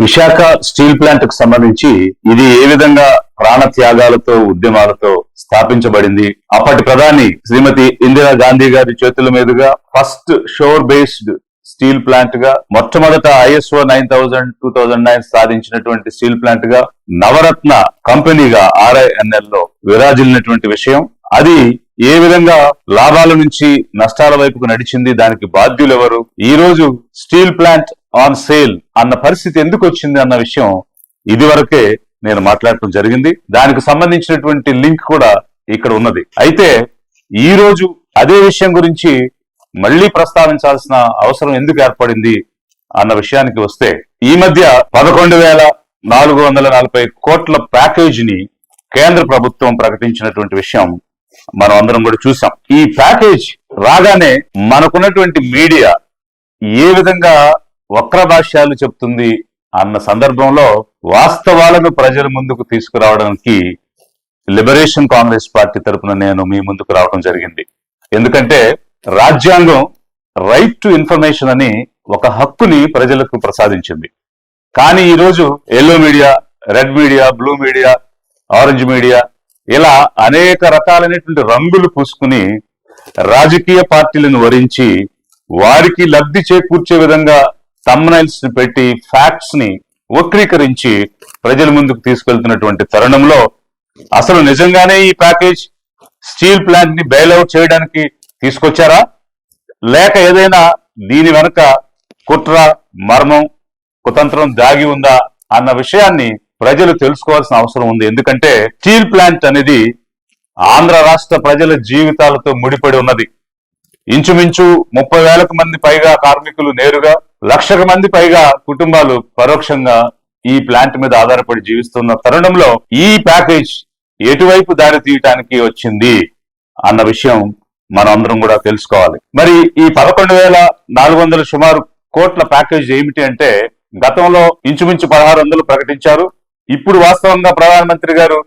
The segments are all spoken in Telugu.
విశాఖ స్టీల్ ప్లాంట్కు సంబంధించి ఇది ఏ విధంగా ప్రాణ త్యాగాలతో ఉద్యమాలతో స్థాపించబడింది? అప్పటి ప్రధాని శ్రీమతి ఇందిరా గాంధీ గారి చేతుల మీదుగా ఫస్ట్ షోర్ బేస్డ్ స్టీల్ ప్లాంట్గా మొట్టమొదట ISO nine thousand two thousand nine సాధించినటువంటి స్టీల్ ప్లాంట్గా నవరత్న కంపెనీగా ఆర్ఐఎన్ఎల్లో విరాజిల్లినటువంటి విషయం. అది ఏ విధంగా లాభాల నుంచి నష్టాల వైపుకు నడిచింది దానికి బాధ్యులు ఎవరు ఈ రోజు స్టీల్ ప్లాంట్ ఆన్ సేల్ అన్న పరిస్థితి ఎందుకు వచ్చింది అన్న విషయం ఇది వరకే నేను మాట్లాడటం జరిగింది. దానికి సంబంధించినటువంటి లింక్ కూడా ఇక్కడ ఉన్నది. అయితే ఈ రోజు అదే విషయం గురించి మళ్ళీ ప్రస్తావించాల్సిన అవసరం ఎందుకు ఏర్పడింది అన్న విషయానికి వస్తే ఈ మధ్య పదకొండు వేల నాలుగు వందల నలభై కోట్ల ప్యాకేజీని కేంద్ర ప్రభుత్వం ప్రకటించినటువంటి విషయం మనం అందరం కూడా చూసాం. ఈ ప్యాకేజ్ రాగానే మనకున్నటువంటి మీడియా ఏ విధంగా వక్ర భాష్యాలు చెప్తుంది అన్న సందర్భంలో వాస్తవాలను ప్రజల ముందుకు తీసుకురావడానికి లిబరేషన్ కాంగ్రెస్ పార్టీ తరపున నేను మీ ముందుకు రావడం జరిగింది. ఎందుకంటే రాజ్యాంగం రైట్ టు ఇన్ఫర్మేషన్ అని ఒక హక్కుని ప్రజలకు ప్రసాదించింది. కానీ ఈరోజు yellow media red media blue media orange media ఇలా అనేక రకాలైనటువంటి రంగులు పూసుకుని రాజకీయ పార్టీలను వరించి వారికి లబ్ధి చేకూర్చే విధంగా తమ్నైల్స్ని పెట్టి ఫ్యాక్ట్స్ని వక్రీకరించి ప్రజల ముందుకు తీసుకెళ్తున్నటువంటి తరుణంలో అసలు నిజంగానే ఈ ప్యాకేజ్ స్టీల్ ప్లాంట్ని బెయిల్అవుట్ చేయడానికి తీసుకొచ్చారా? లేక ఏదైనా దీని వెనుక కుట్ర మర్మం కుతంత్రం దాగి ఉందా అన్న విషయాన్ని ప్రజలు తెలుసుకోవాల్సిన అవసరం ఉంది. ఎందుకంటే స్టీల్ ప్లాంట్ అనేది ఆంధ్ర రాష్ట్ర ప్రజల జీవితాలతో ముడిపడి ఉన్నది. ఇంచుమించు ముప్పై వేలకు మంది పైగా కార్మికులు నేరుగా లక్షకు మంది పైగా కుటుంబాలు పరోక్షంగా ఈ ప్లాంట్ మీద ఆధారపడి జీవిస్తున్న తరుణంలో ఈ ప్యాకేజ్ ఎటువైపు దారి తీయటానికి వచ్చింది అన్న విషయం మనందరం కూడా తెలుసుకోవాలి. మరి ఈ పదకొండు వేల నాలుగు వందల సుమారు కోట్ల ప్యాకేజ్ ఏమిటి అంటే గతంలో ఇంచుమించు పదహారు వందలు ప్రకటించారు. ఇప్పుడు వాస్తవంగా ప్రధానమంత్రి గారు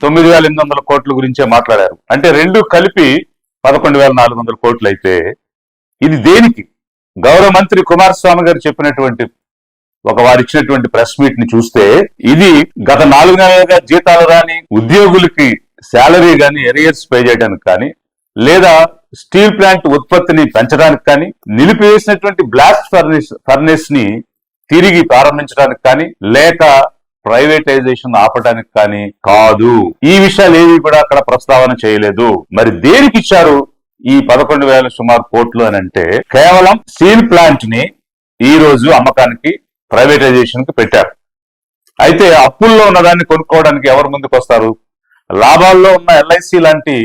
తొమ్మిది వేల ఎనిమిది వందల కోట్ల గురించే మాట్లాడారు. అంటే రెండు కలిపి పదకొండు వేల నాలుగు వందల కోట్లు అయితే ఇది దేనికి? గౌరవ మంత్రి కుమారస్వామి గారు చెప్పినటువంటి ఒక వారు ఇచ్చినటువంటి ప్రెస్ మీట్ని చూస్తే ఇది గత నాలుగు నెలలుగా జీతాలు రాని ఉద్యోగులకి శాలరీ గాని ఎరియర్స్ పే చేయడానికి కానీ లేదా స్టీల్ ప్లాంట్ ఉత్పత్తిని పెంచడానికి కానీ నిలిపివేసినటువంటి బ్లాస్ట్ ఫర్నిస్ ఫర్నిస్ని తిరిగి ప్రారంభించడానికి కానీ లేక ప్రైవేటైజేషన్ ఆపడానికి కానీ కాదు. ఈ విషయాలు ఏవి కూడా అక్కడ ప్రస్తావన చేయలేదు. మరి దేనికి ఇచ్చారు ఈ పదకొండు వేల సుమారు కోట్లు అని అంటే కేవలం స్టీల్ ప్లాంట్ని ఈ రోజు అమ్మకానికి ప్రైవేటైజేషన్కి పెట్టారు. అయితే అప్పుల్లో ఉన్నదాన్ని కొనుక్కోవడానికి ఎవరు ముందుకు వస్తారు లాభాల్లో ఉన్న ఎల్ఐసి లాంటి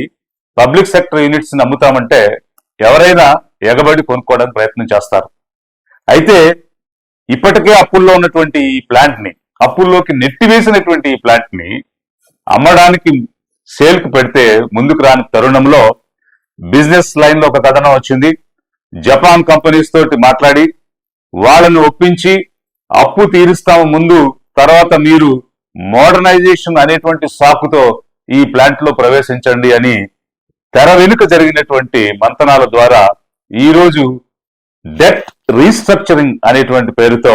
పబ్లిక్ సెక్టర్ యూనిట్స్ని అమ్ముతామంటే ఎవరైనా ఎగబడి కొనుక్కోవడానికి ప్రయత్నం చేస్తారు. అయితే ఇప్పటికే అప్పుల్లో ఉన్నటువంటి ఈ ప్లాంట్ని అప్పుల్లోకి నెట్టివేసినటువంటి ఈ ప్లాంట్ని అమ్మడానికి సేల్కు పెడితే ముందుకు రాని తరుణంలో బిజినెస్ లైన్లో ఒక కథనం వచ్చింది. జపాన్ కంపెనీస్ తోటి మాట్లాడి వాళ్ళని ఒప్పించి అప్పు తీరుస్తాము ముందు తర్వాత మీరు మోడర్నైజేషన్ అనేటువంటి సాకుతో ఈ ప్లాంట్లో ప్రవేశించండి అని తెర వెనుక జరిగినటువంటి మంతనాల ద్వారా ఈ రోజు డెట్ రీస్ట్రక్చరింగ్ అనేటువంటి పేరుతో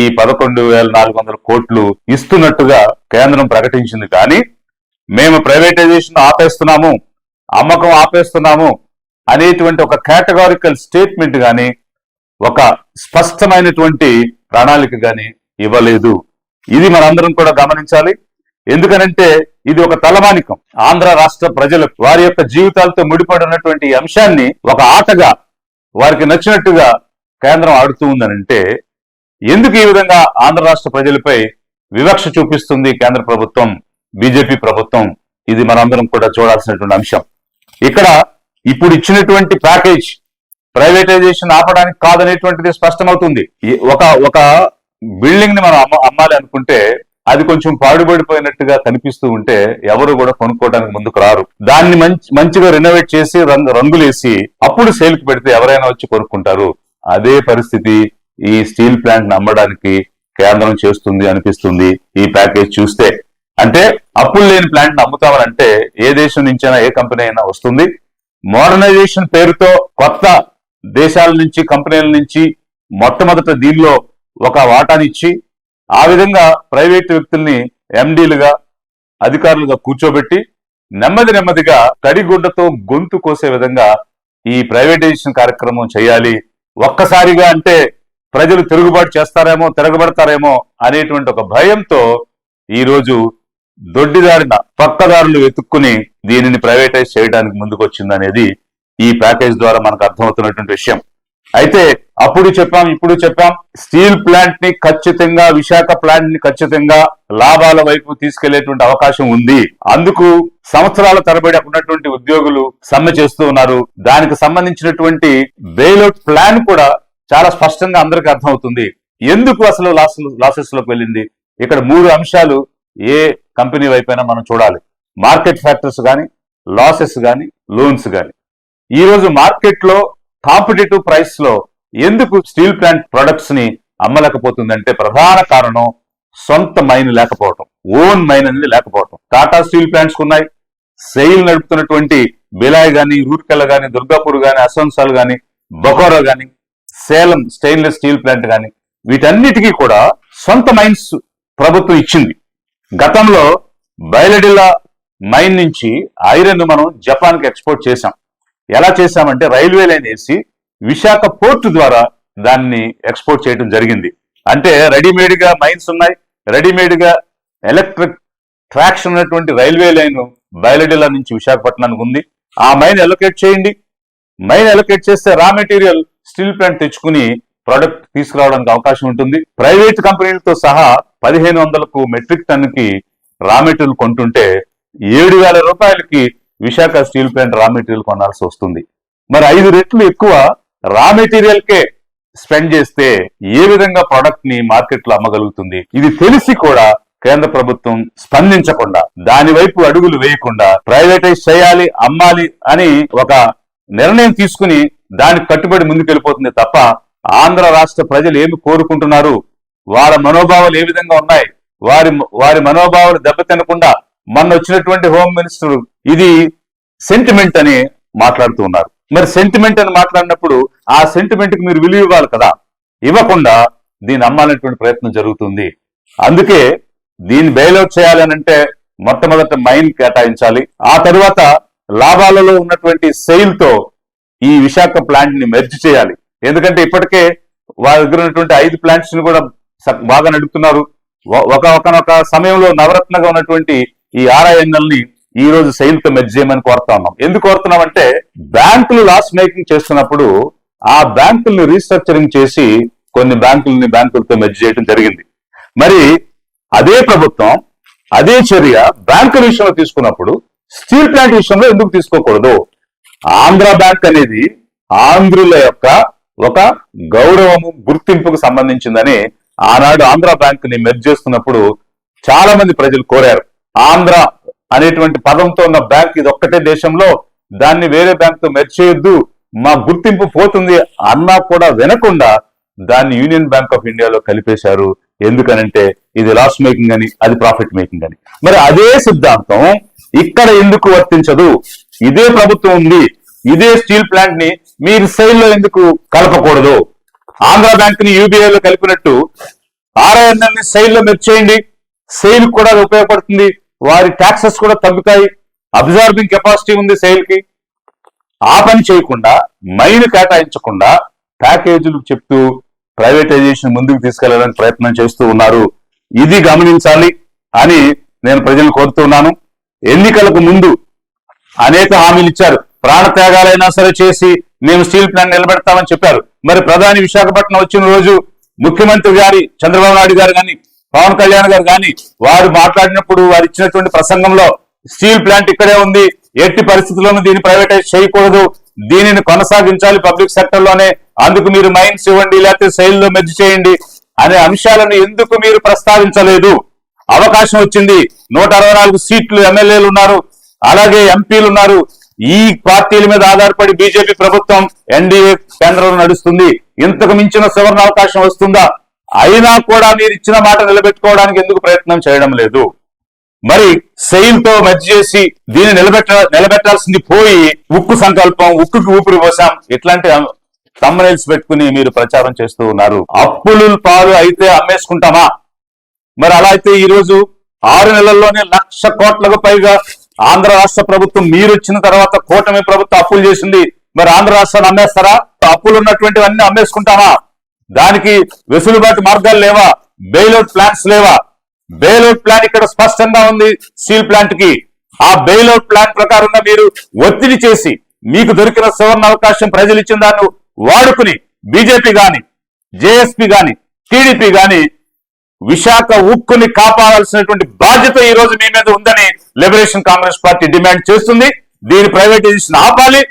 ఈ పదకొండు వేల నాలుగు వందల కోట్లు ఇస్తున్నట్టుగా కేంద్రం ప్రకటించింది. కానీ మేము ప్రైవేటైజేషన్ ఆపేస్తున్నాము. అమ్మకం ఆపేస్తున్నాము అనేటువంటి ఒక కేటగారికల్ స్టేట్మెంట్ కానీ ఒక స్పష్టమైనటువంటి ప్రణాళిక కానీ ఇవ్వలేదు. ఇది మనందరం కూడా గమనించాలి. ఎందుకనంటే ఇది ఒక తలమానికం. ఆంధ్ర రాష్ట్ర ప్రజలకు వారి యొక్క జీవితాలతో ముడిపడినటువంటి అంశాన్ని ఒక ఆటగా వారికి నచ్చినట్టుగా కేంద్రం ఆడుతూ ఉందనంటే ఎందుకు ఈ విధంగా ఆంధ్ర రాష్ట్ర ప్రజలపై వివక్ష చూపిస్తుంది కేంద్ర ప్రభుత్వం బీజేపీ ప్రభుత్వం? ఇది మనందరం కూడా చూడాల్సినటువంటి అంశం. ఇక్కడ ఇప్పుడు ఇచ్చినటువంటి ప్యాకేజ్ ప్రైవేటైజేషన్ ఆపడానికి కాదనేటువంటిది స్పష్టమవుతుంది. ఒక ఒక బిల్డింగ్ని మనం అమ్మాలి అనుకుంటే అది కొంచెం పాడుబడిపోయినట్టుగా కనిపిస్తూ ఉంటే ఎవరు కూడా కొనుక్కోవడానికి ముందుకు రారు. దాన్ని మంచి మంచిగా రెనోవేట్ చేసి రంగు రంగులేసి అప్పుడు సేల్కి పెడితే ఎవరైనా వచ్చి కొనుక్కుంటారు. అదే పరిస్థితి ఈ స్టీల్ ప్లాంట్ అమ్మడానికి కేంద్రం చేస్తుంది అనిపిస్తుంది ఈ ప్యాకేజ్ చూస్తే. అంటే అప్పులు లేని ప్లాంట్ అమ్ముతామని అంటే ఏ దేశం నుంచైనా ఏ కంపెనీ అయినా వస్తుంది. మోడర్నైజేషన్ పేరుతో కొత్త దేశాల నుంచి కంపెనీల నుంచి మొట్టమొదట దీనిలో ఒక వాటానిచ్చి ఆ విధంగా ప్రైవేట్ వ్యక్తుల్ని ఎండీలుగా అధికారులుగా కూర్చోబెట్టి నెమ్మది నెమ్మదిగా తడిగుడ్డతో గొంతు కోసే విధంగా ఈ ప్రైవేటైజేషన్ కార్యక్రమం చేయాలి. ఒక్కసారిగా అంటే ప్రజలు తిరుగుబాటు చేస్తారేమో తిరగబడతారేమో అనేటువంటి ఒక భయంతో ఈ రోజు దొడ్డిదారిన పక్కదారులు వెతుక్కుని దీనిని ప్రైవేటైజ్ చేయడానికి ముందుకొచ్చిందనేది ఈ ప్యాకేజ్ ద్వారా మనకు అర్థమవుతున్నటువంటి విషయం. అయితే అప్పుడు చెప్పాం ఇప్పుడు చెప్పాం స్టీల్ ప్లాంట్ని ఖచ్చితంగా విశాఖ ప్లాంట్ని ఖచ్చితంగా లాభాల వైపు తీసుకెళ్ళేటువంటి అవకాశం ఉంది. అందుకు సంవత్సరాల తరబడి ఉన్నటువంటి ఉద్యోగులు సమ్మె చేస్తూ ఉన్నారు. దానికి సంబంధించినటువంటి బెయిలౌట్ ప్లాన్ కూడా చాలా స్పష్టంగా అందరికి అర్థమవుతుంది. ఎందుకు అసలు లాస్ లాసెస్లోకి వెళ్ళింది? ఇక్కడ మూడు అంశాలు ఏ కంపెనీ వైపైనా మనం చూడాలి. మార్కెట్ ఫ్యాక్టర్స్ కానీ లాసెస్ కానీ లోన్స్ కానీ ఈరోజు మార్కెట్లో కాంపిటేటివ్ ప్రైస్లో ఎందుకు స్టీల్ ప్లాంట్ ప్రొడక్ట్స్ని అమ్మలేకపోతుందంటే ప్రధాన కారణం సొంత మైన్ లేకపోవటం. ఓన్ మైన్ అనేది లేకపోవటం. టాటా స్టీల్ ప్లాంట్స్ ఉన్నాయి. సెయిల్ నడుపుతున్నటువంటి బిలాయ్ కానీ రూర్కెల కానీ దుర్గాపూర్ కానీ అసోన్సాల్ కానీ బొకోరా కానీ సేలం స్టెయిన్లెస్ స్టీల్ ప్లాంట్ కానీ వీటన్నిటికీ కూడా సొంత మైన్స్ ప్రభుత్వం ఇచ్చింది. గతంలో బయలడిల్లా మైన్ నుంచి ఐరన్ మనం జపాన్కి ఎక్స్పోర్ట్ చేశాం. ఎలా చేశామంటే రైల్వే లైన్ వేసి విశాఖ పోర్టు ద్వారా దాన్ని ఎక్స్పోర్ట్ చేయడం జరిగింది. అంటే రెడీమేడ్గా మైన్స్ ఉన్నాయి. రెడీమేడ్గా ఎలక్ట్రిక్ ట్రాక్షన్ ఉన్నటువంటి రైల్వే లైన్ బయలడిల్లా నుంచి విశాఖపట్నానికి ఉంది. ఆ మైన్ ఎలొకేట్ చేయండి. మైన్ ఎలొకేట్ చేస్తే రా మెటీరియల్ స్టీల్ ప్లాంట్ తెచ్చుకుని ప్రొడక్ట్ తీసుకురావడానికి అవకాశం ఉంటుంది. ప్రైవేట్ కంపెనీలతో సహా పదిహేను వందలకు మెట్రిక్ టన్నుకి రా మెటీరియల్ కొంటుంటే ఏడు వేల రూపాయలకి Visakha steel plant raw material కొనాల్సి వస్తుంది. మరి ఐదు రెట్లు ఎక్కువ రా మెటీరియల్ కే స్పెండ్ చేస్తే ఏ విధంగా ప్రొడక్ట్ని మార్కెట్లో అమ్మగలుగుతుంది? ఇది తెలిసి కూడా కేంద్ర ప్రభుత్వం స్పందించకుండా దాని వైపు అడుగులు వేయకుండా ప్రైవేటైజ్ చేయాలి అమ్మాలి అని ఒక నిర్ణయం తీసుకుని దానికి కట్టుబడి ముందుకెళ్ళిపోతుంది తప్ప ఆంధ్ర రాష్ట్ర ప్రజలు ఏమి కోరుకుంటున్నారు? వారి మనోభావాలు ఏ విధంగా ఉన్నాయి? వారి వారి మనోభావాలు దెబ్బతినకుండా మొన్న వచ్చినటువంటి హోమ్ మినిస్టర్ ఇది సెంటిమెంట్ అని మాట్లాడుతూ ఉన్నారు. మరి సెంటిమెంట్ అని మాట్లాడినప్పుడు ఆ సెంటిమెంట్కి మీరు విలువ ఇవ్వాలి కదా? ఇవ్వకుండా దీన్ని అమ్మాలనేటువంటి ప్రయత్నం జరుగుతుంది. అందుకే దీన్ని బెయిల్అవుట్ చేయాలని అంటే మొట్టమొదట మైన్ కేటాయించాలి. ఆ తరువాత లాభాలలో ఉన్నటువంటి సెయిల్తో ఈ విశాఖ ప్లాంట్ని మెర్జ్ చేయాలి. ఎందుకంటే ఇప్పటికే వారి దగ్గర ఉన్నటువంటి ఐదు ప్లాంట్స్ని కూడా బాగా నడుపుతున్నారు. ఒక ఒకనొక సమయంలో నవరత్నగా ఉన్నటువంటి ఈ ఆర్ఐఎన్ఎల్ని ఈ రోజు సెయిల్తో మెర్జ్ చేయమని కోరుతా ఉన్నాం. ఎందుకు కోరుతున్నాం అంటే బ్యాంకులు లాస్ మేకింగ్ చేస్తున్నప్పుడు ఆ బ్యాంకుల్ని రీస్ట్రక్చరింగ్ చేసి కొన్ని బ్యాంకుల్ని బ్యాంకులతో మెర్జ్ చేయడం జరిగింది. మరి అదే ప్రభుత్వం అదే చర్య బ్యాంకుల విషయంలో తీసుకున్నప్పుడు స్టీల్ ప్లాంట్ విషయంలో ఎందుకు తీసుకోకూడదు? ఆంధ్ర బ్యాంక్ అనేది ఆంధ్రుల యొక్క ఒక గౌరవము గుర్తింపుకు సంబంధించిందని ఆనాడు ఆంధ్ర బ్యాంక్ని మెర్జ్ చేస్తున్నప్పుడు చాలా మంది ప్రజలు కోరారు. ఆంధ్ర అనేటువంటి పదంతో ఉన్న బ్యాంక్ ఇది ఒక్కటే దేశంలో దాన్ని వేరే బ్యాంక్తో మెర్జ్ చేయొద్దు మా గుర్తింపు పోతుంది అన్నా కూడా వినకుండా దాన్ని యూనియన్ బ్యాంక్ ఆఫ్ ఇండియాలో కలిపేశారు. ఎందుకనంటే ఇది లాస్ మేకింగ్ అని అది ప్రాఫిట్ మేకింగ్ అని. మరి అదే సిద్ధాంతం ఇక్కడ ఎందుకు వర్తించదు? ఇదే ప్రభుత్వం ఉంది ఇదే స్టీల్ ప్లాంట్ని మీరు సెయిల్ ఎందుకు కలపకూడదు? ఆంధ్ర బ్యాంక్ని యూబీఐలో కలిపినట్టు ఆర్ఐఎన్ఎల్ని సెయిల్లో మెర్చేయండి సెయిల్ కూడా ఉపయోగపడుతుంది. వారి ట్యాక్సెస్ కూడా తగ్గుతాయి. అబ్జార్బింగ్ కెపాసిటీ ఉంది సెయిల్కి. ఆ పని చేయకుండా మైన్ కేటాయించకుండా ప్యాకేజీలు చెప్తూ ప్రైవేటైజేషన్ ముందుకు తీసుకెళ్ళడానికి ప్రయత్నం చేస్తూ ఉన్నారు. ఇది గమనించాలి అని నేను ప్రజలు కోరుతున్నాను ఎన్నికలకు ముందు అనేక హామీలు ఇచ్చారు. ప్రాణ త్యాగాలైనా సరే చేసి మేము స్టీల్ ప్లాంట్ నిలబెడతామని చెప్పారు. మరి ప్రధాని విశాఖపట్నం వచ్చిన రోజు ముఖ్యమంత్రి గారి చంద్రబాబు నాయుడు గారు కానీ పవన్ కళ్యాణ్ గారు కానీ వారు మాట్లాడినప్పుడు వారు ఇచ్చినటువంటి ప్రసంగంలో స్టీల్ ప్లాంట్ ఇక్కడే ఉంది ఎట్టి పరిస్థితుల్లోనూ దీన్ని ప్రైవేటైజ్ చేయకూడదు దీనిని కొనసాగించాలి పబ్లిక్ సెక్టర్లోనే అందుకు మీరు మైన్స్ ఇవ్వండి లేకపోతే శైలిలో లో మెర్జ్ చేయండి అనే అంశాలను ఎందుకు మీరు ప్రస్తావించలేదు? అవకాశం వచ్చింది. నూట అరవై నాలుగు సీట్లు ఎమ్మెల్యేలు ఉన్నారు అలాగే ఎంపీలు ఉన్నారు. ఈ పార్టీల మీద ఆధారపడి బీజేపీ ప్రభుత్వం ఎన్డీఏ కేంద్రంలో నడుస్తుంది. ఇంతకు మించిన సవరణ అవకాశం వస్తుందా? అయినా కూడా మీరు ఇచ్చిన మాట నిలబెట్టుకోవడానికి ఎందుకు ప్రయత్నం చేయడం లేదు? మరి సెయిల్తో మెర్జ్ చేసి దీన్ని నిలబెట్ట నిలబెట్టాల్సింది పోయి ఉక్కు సంకల్పం ఉక్కుకి ఊపిరి పోసాం ఇట్లాంటి తమ్మనైల్స్ పెట్టుకుని మీరు ప్రచారం చేస్తూ ఉన్నారు. అప్పులు పాలు అయితే అమ్మేసుకుంటామా? మరి అలా అయితే ఈ రోజు ఆరు నెలల్లోనే లక్ష కోట్లకు పైగా ఆంధ్ర రాష్ట్ర ప్రభుత్వం మీరు వచ్చిన తర్వాత కూటమి ప్రభుత్వం అప్పులు చేసింది. మరి ఆంధ్ర రాష్ట్రాన్ని అమ్మేస్తారా? అప్పులు ఉన్నటువంటివన్నీ అమ్మేసుకుంటామా? దానికి వెసులుబాటు మార్గాలు లేవా? బెయిలౌట్ ప్లాన్స్ లేవా? బెయిలౌట్ ప్లాన్ ఇక్కడ స్పష్టంగా ఉంది స్టీల్ ప్లాంట్కి ఆ బెయిలౌట్ ప్లాన్ ప్రకారంగా మీరు ఒత్తిడి చేసి మీకు దొరికిన సువర్ణ అవకాశం ప్రజలు ఇచ్చిన దాన్ని వాడుకుని బీజేపీ గాని జేఎస్పీ గాని టీడీపీ గాని విశాఖ ఉక్కుని కాపాడాల్సినటువంటి బాధ్యత ఈ రోజు మీ మీద ఉందని లిబరేషన్ కాంగ్రెస్ పార్టీ డిమాండ్ చేస్తుంది. దీని ప్రైవేటైజేషన్ ఆపాలి.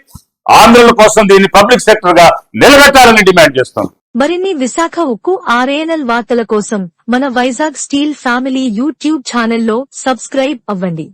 ఆంధ్రుల కోసం దీన్ని పబ్లిక్ సెక్టర్గా నిలబెట్టాలని డిమాండ్ చేస్తుంది మరిన్ని విశాఖ ఉక్కు ఆర్ఏఎన్ఎల్ వార్తల కోసం మన వైజాగ్ స్టీల్ ఫ్యామిలీ యూట్యూబ్ ఛానల్లో సబ్స్క్రైబ్ అవ్వండి.